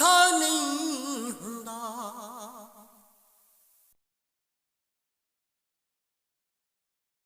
খানি